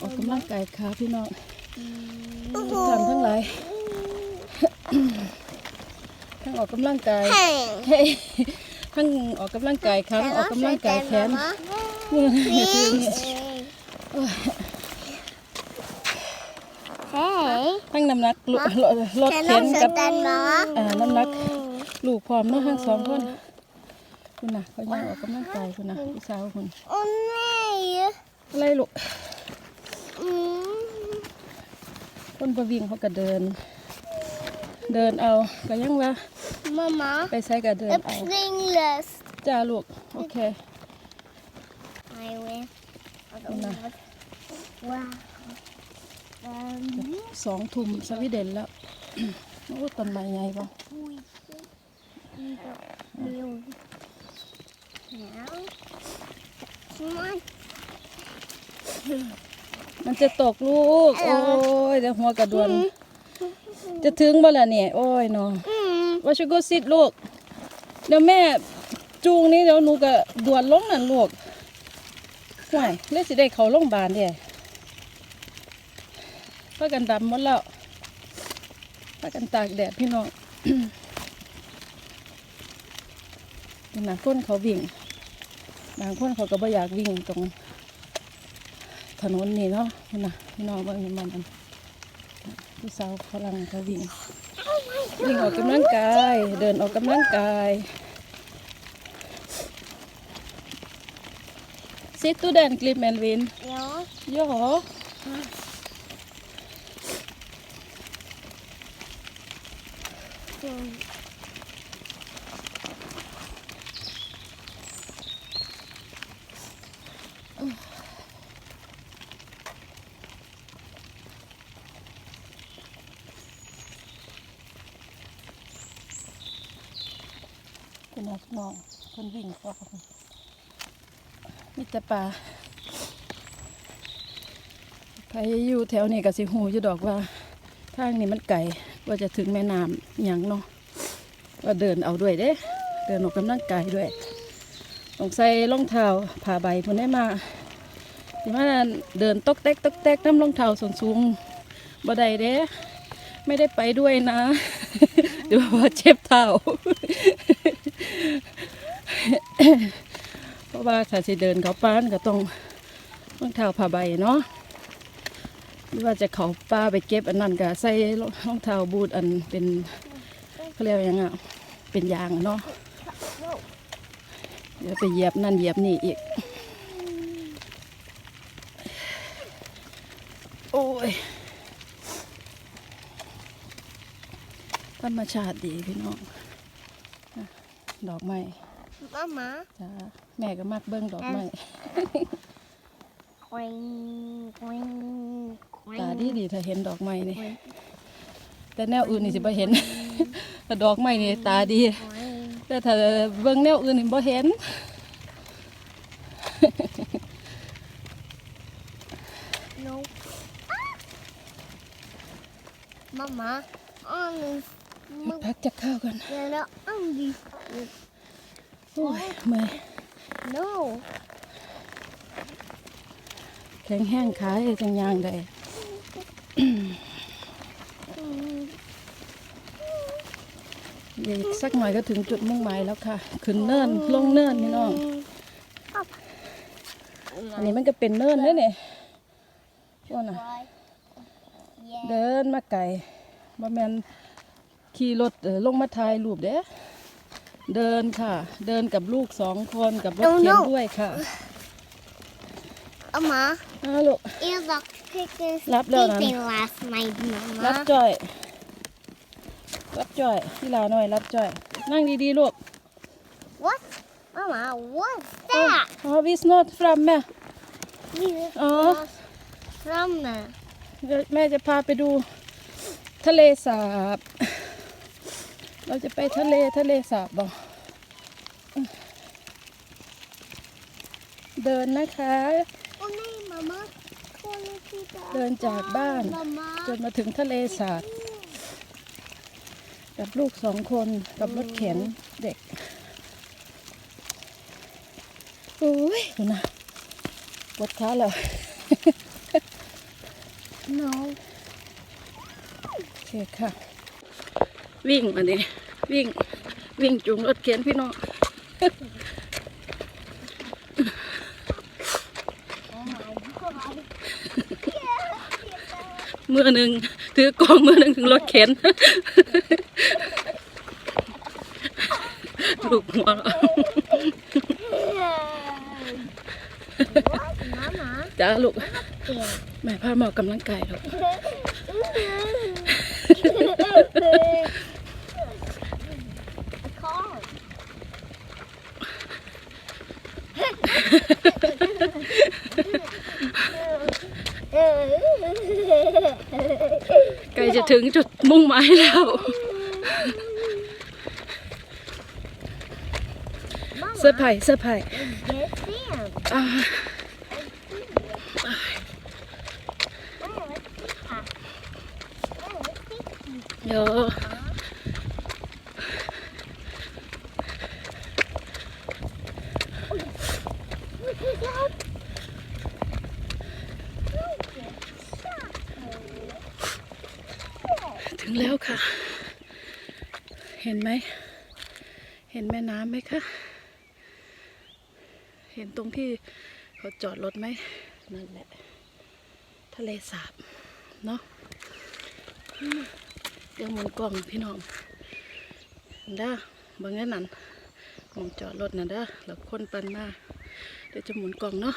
ออกกำลังกายขาพี่น้องทำทั้งหลายทั้งออกกำลังกายเฮ้ยทั้งออกกำลังกายขาทั้งออกกำลังกายแขนคือเนี่ย Hey, ทั้งน้ำหนักลดลดลด can แขน I กับ sit down, Mama? อ่าน้ำหนักลูกพร้อมเนาะทั้งสองคนคุณน่ะเขายังออกกำลังกายคุณน่ะพี่สาวคุณ Oh, nee. อะไรลูก Mm. คนประวิ่งเขาก็เดิน เดินเอาก็ยังว่า Mama, ไปใช้ก็เดิน een เอา springlust. จ้าลูก โอเค I win. Mama. Wow. Um, สองทุ่มสวีเดนแล้วโอ้ต้นไม้ใหญ่ป่ะ Now, come on. มันจะตกลูก โอ้ยเดี๋ยวหัวกระดวน จะถึงบ่ล่ะเนี่ย โอ้ยเนาะ Mm. ว่าชิโกซิดลูก เดี๋ยวแม่จูงนี้เดี๋ยวหนูก็ดวนลงนั่นลูกห่วยเลือสิได้เขาโรงพยาบาลเด้พากันดำหมดแล้วพากันตากแดดพี่น้องขนาดคนเขาวิ่งบางคนเขาก็บ่อยากวิ่งตรง ถนนนี่เนาะนี่นะพี่น้องเบิ่งมันมันผู้สาวฝรั่งเขาวิ่งวิ่งออกกำลังกาย เดินออกกำลังกายซิตูเดนกลิปแมนวิน Ja. คุณอาพี่น้องคนวิ่งก็มีแต่ป่าใครอยู่แถวนี้ก็สิหูจะดอกว่าทางนี้มันไกลว่าจะถึงแม่น้ำอย่างเนาะว่าเดินเอาด้วยเด้ เดินออกกำลังกายด้วยต้องใส่รองเท้าผ้าใบพุ่นได้มาที่มาเดินตกแตกตกแตกน้ำรองเท้าส่วนสูงบ่ได้เด้ ไม่ได้ไปด้วยนะเดี๋ยวว่าเจ็บเท้า เพราะว่าถ้าสิเดินเขาป้านก็ต้องรองเท้าผ้าใบเนาะหรือว่าจะเขาป้าไปเก็บอันนั้นก็ใส่รองเท้าบูทอันเป็นเขาเรียกว่ายังอะเป็นยางเนาะเดี๋ยวไปเหยียบนั่นเหยียบนี่อีก โอ้ยธรรมชาติดีพี่น้อง ดอกไม้ Mama. จ้าแม่ก็มักเบิ้งดอกไม้ Queen, queen, queen. ตาดีดีถ้าเห็นดอกไม้นี่แต่แนวอื่นนี่สิบ่เห็นแต่ดอกไม้นี่ตาดี Queen. แต่ถ้าเบิ่งแนวอื่นนี่บ่เห็น No. Mama, Angus. พักจะข้าวกัน Eller Angus. โอ้ยเมื่อย No. แข็งแห้งขาเลยจังยางได้ Mm. อีกสักหน่อยก็ถึงจุดมุ่งหมายแล้วค่ะ ขึ้นเนินลงเนินพี่น้อง อันนี้มันก็เป็นเนินเด้อเนี่ยว่าน่ะ เดินมาไก่บ่แม่น ขี่รถเออลงมาถ่ายรูปเด้เดินค่ะ เดินกับลูกสองคนกับรถเข็นด้วยค่ะ Mama, อ้าวลูก Eva picked Lap down, sleeping last night, รับ Mama. จ่อย รับจ่อยพี่ลาหน่อยรับจ่อย นั่งดีๆลูก What? Mama, what's that? อ๋อ is not from แม่ You Oh. from there. เดี๋ยวแม่จะพาไปดู ทะเลสาบ เราจะไปทะเลทะเลสาบบ่เดินนะคะ เดินจากบ้านจนมาถึงทะเลสาบกับลูกสองคนกับรถเข็นเด็กโอ้ยดูนะปวดขาเลยน้องโอเคค่ะ วิ่งมาดิวิ่ง วิ่งจูงรถเข็นพี่น้องมือหนึ่งถือกล่องมือหนึ่งถึงรถเข็นลูกหัวเราจ้าลูกแม่พามาออกำลังกายลูก A car. ใกล้ จะถึงจุดมุ่งหมายแล้ว เสื้อร์ไผ่เสื้อร์ไผ่ Get them. อ่าเดี๋ยว ถึงแล้วค่ะ เห็นไหม เห็นแม่น้ำไหมคะ เห็นตรงที่เขาจอดรถไหม นั่นแหละ ทะเลสาบ เนาะเดี๋ยวหมุนกล้องพี่น้องเด้อบางแง่นั้นมองจอดรถนะเด้อแล้วคนปันมา เดี๋ยวจะหมุนกล้องเนาะ